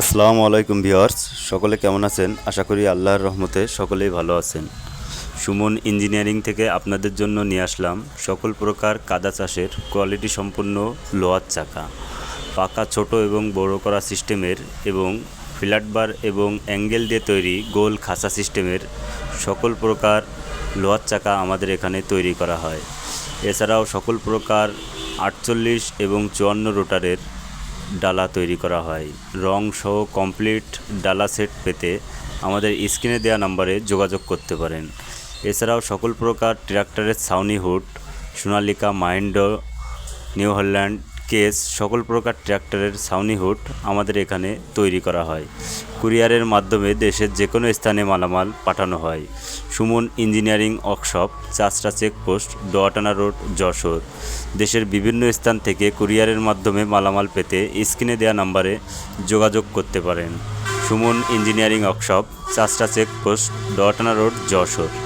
আসসালামু আলাইকুম ভিওয়ার্স সকলে কেমন আছেন? আশা করি আল্লাহর রহমতে সকলেই ভালো আছেন। সুমন ইঞ্জিনিয়ারিং থেকে আপনাদের জন্য নিয়ে আসলাম সকল প্রকার কাদা চাষের কোয়ালিটি সম্পন্ন লোহার চাকা। পাকা, ছোট এবং বড় করা সিস্টেমের এবং ফ্ল্যাট বার এবং অ্যাঙ্গেল দিয়ে তৈরি গোল খাসা সিস্টেমের সকল প্রকার লোহার চাকা আমাদের এখানে তৈরি করা হয়। এছাড়াও সকল প্রকার আটচল্লিশ এবং চুয়ান্ন রোটারের ডালা তৈরি করা হয়। রং সহ কমপ্লিট ডালা সেট পেতে আমাদের স্ক্রিনে দেওয়া নম্বরে যোগাযোগ করতে পারেন। এছাড়াও সকল প্রকার ট্রাক্টরের ছাউনি হুড, সোনালিকা মাইন্ডো নিউ হল্যান্ড কেস, সকল প্রকার ট্র্যাক্টরের ছাউনি হুড আমাদের এখানে তৈরি করা হয়। কুরিয়ারের মাধ্যমে দেশের যে কোনো স্থানে মালামাল পাঠানো হয়। Suman engineering workshop, Chashra checkpost, Doyatana road, Jessore. দেশের বিভিন্ন স্থান থেকে কুরিয়ারের মাধ্যমে মালামাল পেতে স্ক্রিনে দেওয়া নাম্বারে যোগাযোগ করতে পারেন। Suman engineering workshop, Chashra checkpost, Doyatana road, Jessore.